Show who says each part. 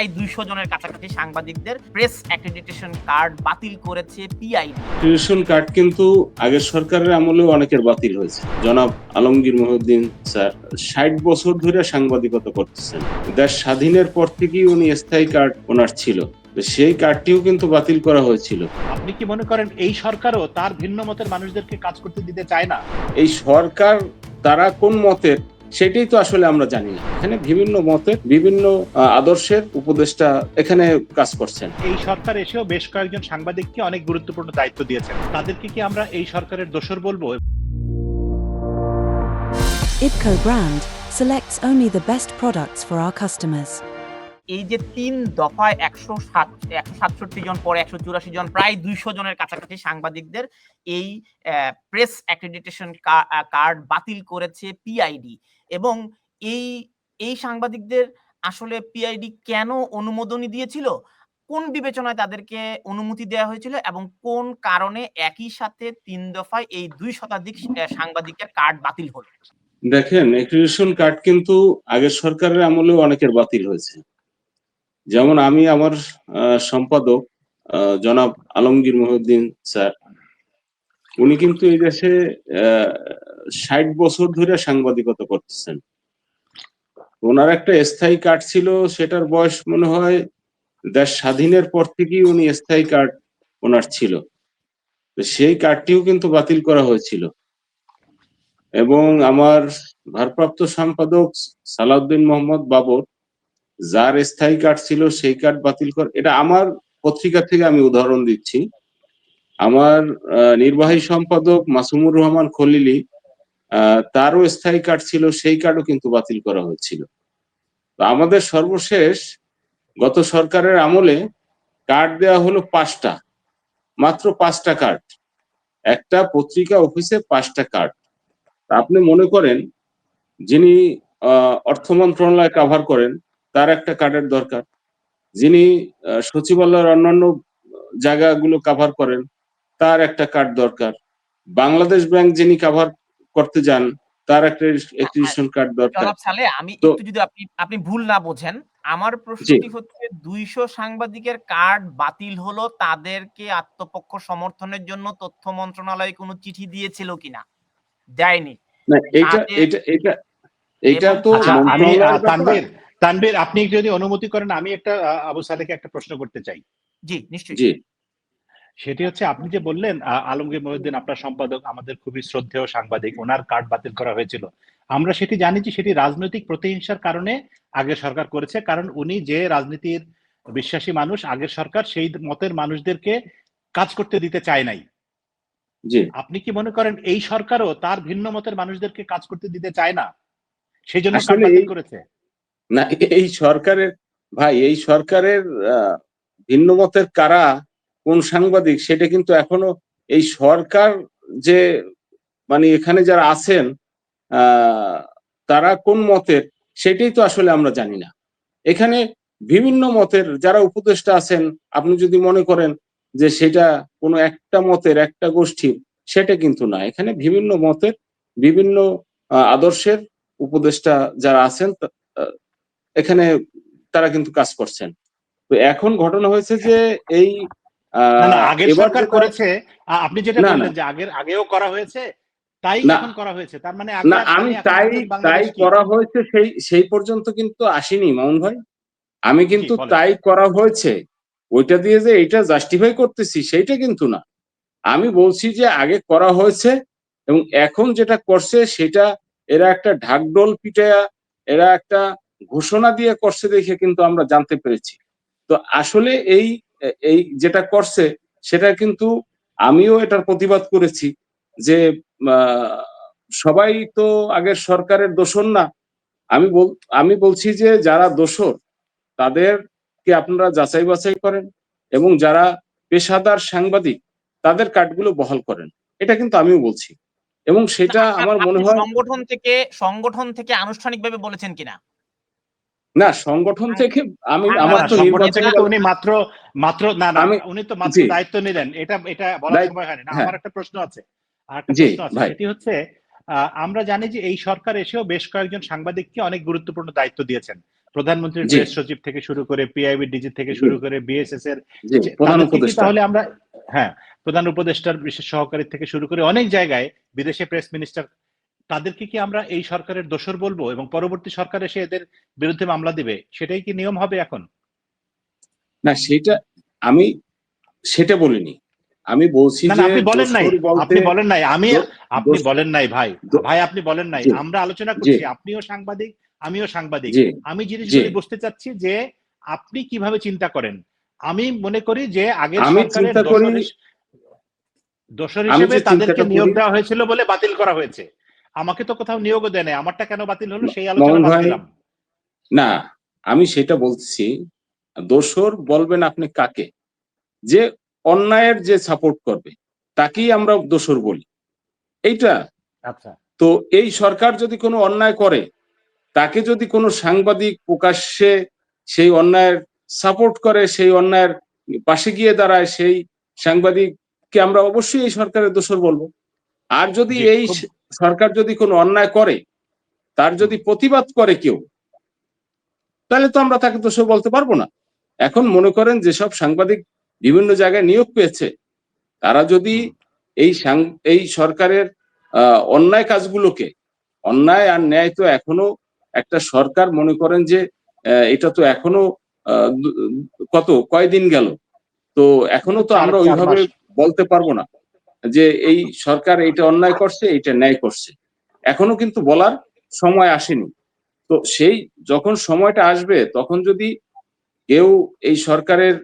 Speaker 1: প্রায় দুইশো জনের কাছাকাছি সাংবাদিকদের প্রেস অ্যাক্রেডিটেশন কার্ড বাতিল করেছে পিআইডি
Speaker 2: রেশন কার্ড কিন্তু আগের সরকারের আমলেও অনেকের বাতিল হয়েছে। জনাব আলমগীর মহিউদ্দিন স্যার ষাট বছর ধরে সাংবাদিকতা করতেছেন। দেশ স্বাধীনের পর থেকেই উনি স্থায়ী কার্ড ওনার ছিল। তো সেই কার্ডটিও কিন্তু বাতিল করা হয়েছিল।
Speaker 3: আপনি কি মনে করেন এই সরকারও তার ভিন্ন মতের মানুষদেরকে কাজ করতে দিতে চায় না?
Speaker 2: এই সরকার তারা কোন মতের সেটাই তো আসলে আমরা জানি না। এখানে বিভিন্ন মতের বিভিন্ন আদর্শের উপদেষ্টা এখানে কাজ করছেন।
Speaker 3: এই সরকার এসেও বেশ কয়েকজন সাংবাদিককে অনেক গুরুত্বপূর্ণ দায়িত্ব দিয়েছেন। তাদেরকে কি আমরা এই সরকারের দোষর বলব?
Speaker 4: IBCO brand selects only the best products for our customers.
Speaker 1: এই যে তিন দফায় একশো সাত একশো সাতষট্টি জন পরে একশো চুরাশি জন প্রায় দুইশো জনের কাছাকাছি সাংবাদিকদের এই প্রেস অ্যাক্রেডিটেশন কার্ড বাতিল করেছে পিআইডি এবং এই এই সাংবাদিকদের আসলে পিআইডি কেন অনুমোদনই দিয়েছিল? কোন বিবেচনায় তাদেরকে অনুমতি দেওয়া হয়েছিল এবং কোন কারণে একই সাথে তিন দফায় এই দুই শতাধিক সাংবাদিকের কার্ড বাতিল হলো?
Speaker 2: দেখেন রেশন কার্ড কিন্তু আগের সরকারের আমলেও অনেকের বাতিল হয়েছে। যেমন আমি আমার সম্পাদক জনাব আলমগীর মহিউদ্দিন স্যার, উনি কিন্তু এই দেশে ষাট বছর ধরে সাংবাদিকতা করতেছেন। ওনার একটা স্থায়ী কার্ড ছিল, সেটার বয়স মনে হয় দেশ স্বাধীনের পর থেকেই উনি স্থায়ী কার্ড ওনার ছিল। সেই কার্ডটিও কিন্তু বাতিল করা হয়েছিল। এবং আমার ভারপ্রাপ্ত সম্পাদক সালাউদ্দিন মোহাম্মদ বাবর, যার স্থায়ী কার্ড ছিল, সেই কার্ড বাতিল কর, এটা আমার পত্রিকা থেকে আমি উদাহরণ দিচ্ছি। আমার নির্বাহী সম্পাদক মাসুমুর রহমান খলিলি তারও স্থায়ী কার্ড ছিল, সেই কার্ডও কিন্তু বাতিল করা হয়েছিল। আমাদের সর্বশেষ গত সরকারের আমলে কার্ড দেওয়া হলো পাঁচটা, মাত্র পাঁচটা কার্ড। একটা পত্রিকা অফিসে পাঁচটা কার্ড। আপনি মনে করেন, যিনি অর্থ মন্ত্রণালয় কাভার করেন, তার একটা কার্ডের দরকার। যিনি সচিবালয়ের অন্যান্য জায়গাগুলো কাভার করেন, তার একটা কার্ড দরকার। বাংলাদেশ ব্যাংক যিনি কাভার করতে যান তার একটা একটি কার্ড দরকার।
Speaker 1: জনাব সালে আমি একটু যদি আপনি আপনি ভুল না বোঝেন আমার প্রশ্নটি হচ্ছে দুইশো সাংবাদিকের কার্ড বাতিল হলো তাদেরকে আত্মপক্ষ সমর্থনের জন্য তথ্য মন্ত্রণালয় কোনো চিঠি দিয়েছিল কিনা? দেয়নি।
Speaker 2: না এটা এটা এটা এটা তো
Speaker 3: আচ্ছা, আমি তানভীর তানভীর আপনি যদি অনুমতি করেন আমি একটা আবু সালেকে একটা প্রশ্ন করতে চাই।
Speaker 1: জি নিশ্চয়ই।
Speaker 2: জি।
Speaker 3: সেটি হচ্ছে আপনি যে বললেন আলমগীর মহিউদ্দিন আপনার সম্পাদক আমাদের খুবই শ্রদ্ধেয় সাংবাদিক ওনার কার্ড বাতিল করা হয়েছিল। আমরা সেটি জানি যে সেটি রাজনৈতিক প্রতিহিংসার কারণে আগের সরকার করেছে কারণ উনি যে রাজনীতির বিশ্বাসী মানুষ আগের সরকার সেই মতের মানুষদেরকে কাজ করতে দিতে চায় নাই। আপনি কি মনে করেন এই সরকারও তার ভিন্ন মতের মানুষদেরকে কাজ করতে দিতে চায় না? সেই জন্য করেছে।
Speaker 2: না এই সরকারের ভাই এই সরকারের ভিন্ন মতের কারা কোন সাংবাদিক সেটা কিন্তু এখনও এই সরকার যে মানে এখানে যারা আছেন তারা কোন মতের সেটাই তো আসলে আমরা জানি না। এখানে বিভিন্ন মতের যারা উপদেষ্টা আছেন, আপনি যদি মনে করেন যে সেটা কোনো একটা মতের একটা গোষ্ঠীর, সেটা কিন্তু না। এখানে বিভিন্ন মতের, বিভিন্ন আদর্শের উপদেষ্টা যারা আছেন এখানে তারা কিন্তু কাজ করছেন। তো এখন ঘটনা হয়েছে যে এই
Speaker 3: আগের সরকার করেছে আপনি যেটা। বললেন যে আগের আগেও করা হয়েছে তাই এখন করা হয়েছে তার মানে
Speaker 2: না আমি তাই তাই করা হয়েছে সেই সেই পর্যন্ত কিন্তু আসিনি মামুন ভাই। আমি কিন্তু তাই করা হয়েছে। ওইটা দিয়ে যে এটা জাস্টিফাই করতেছি সেইটা কিন্তু না। আমি বলছি যে আগে করা হয়েছে এবং এখন যেটা করছে সেটা এরা একটা ঢাকডোল পিটায়া এরা একটা ঘোষণা দিয়ে করছে দেখে কিন্তু আমরা জানতে পেরেছি। তো আসলে এই এই যেটা করছে সেটা কিন্তু আমিও এটার প্রতিবাদ করেছি যে সবাই তো আগের সরকারের দোষর না। আমি বল আমি বলছি যে যারা দোষর তাদেরকে আপনারা যাচাই বাছাই করেন এবং যারা পেশাদার সাংবাদিক তাদের কার্ডগুলো বহাল করেন। এটা কিন্তু আমিও বলছি। এবং সেটা আমার মনে হয়
Speaker 1: সংগঠন থেকে সংগঠন থেকে আনুষ্ঠানিকভাবে বলেছেন কিনা?
Speaker 2: না সংগঠন থেকে আমি আমার তো
Speaker 3: উনি মাত্র মাত্র না না উনি তো মাত্র দায়িত্ব নিলেন। এটা এটা বলার সময় হয়নি। না
Speaker 2: হ্যাঁ।
Speaker 3: আমার একটা প্রশ্ন আছে। আর একটা প্রশ্ন আছে। সেটি হচ্ছে আমরা জানি যে এই সরকার এসেও বেশ কয়েকজন সাংবাদিককে অনেক গুরুত্বপূর্ণ দায়িত্ব দিয়েছেন। প্রধানমন্ত্রীর। প্রেস সচিব থেকে শুরু করে পিআইবি ডিজি থেকে শুরু করে বিএসএস এর
Speaker 2: প্রধান উপদেষ্টা।
Speaker 3: তাহলে আমরা হ্যাঁ প্রধান উপদেষ্টার বিশেষ সহকারী থেকে শুরু করে অনেক জায়গায় বিদেশে প্রেস মিনিস্টার তাদেরকে কি আমরা এই সরকারের দোষর বলব এবং পরবর্তী সরকার এসে এদের বিরুদ্ধে মামলা দিবে? সেটাই কি নিয়ম হবে এখন?
Speaker 2: না সেটা আমি সেটা বলিনি। আমি বলছি
Speaker 3: না আপনি বলেন নাই। আপনি বলেন নাই। আমি আপনি বলেন নাই ভাই। ভাই আপনি বলেন নাই। আমরা আলোচনা করছি। আপনিও সাংবাদিক আমিও সাংবাদিক। আমি জিনিসগুলি বুঝতে চাচ্ছি যে আপনি কীভাবে চিন্তা করেন? আমি মনে করি যে আগের
Speaker 2: আমি
Speaker 3: সরকারের দোষর হিসেবে তাদেরকে নিয়োগ দেওয়া হয়েছিল বলে বাতিল করা হয়েছে। আমাকে তো কোথাও নিয়োগও দেয় নাই আমারটা কেন বাতিল হলো সেই আলোচনা
Speaker 2: না আমি সেটা বলছি দোষর বলবেন আপনি কাকে? যে অন্যায়ের যে সাপোর্ট করবে তাকেই আমরা দোষর বলি। এইটা?
Speaker 3: আচ্ছা।
Speaker 2: তো এই সরকার যদি কোনো অন্যায় করে তাকে যদি কোনো সাংবাদিক প্রকাশ্যে সেই অন্যায়ের সাপোর্ট করে সেই অন্যায়ের পাশে গিয়ে দাঁড়ায় সেই সাংবাদিককে আমরা অবশ্যই এই সরকারের দোষর বলব। আর যদি এই সরকার যদি কোনো অন্যায় করে তার যদি প্রতিবাদ করে কেউ তাহলে তো আমরা তাকে দোষর বলতে পারব না। এখন মনে করেন যেসব সাংবাদিক বিভিন্ন জায়গায় নিয়োগ পেয়েছে তারা যদি এই এই সরকারের আহ, অন্যায় কাজগুলোকে অন্যায় আর ন্যায় তো এখনও একটা সরকার মনে করেন যে এটা তো এখনও আহ, কত কয়দিন গেল তো এখনও তো আমরা ওইভাবে বলতে পারব না। যে এই সরকার এটা অন্যায় করছে এটা ন্যায় করছে। এখনও কিন্তু বলার সময় আসেনি। তো সেই যখন সময়টা আসবে, তখন যদি কেউ এই সরকারের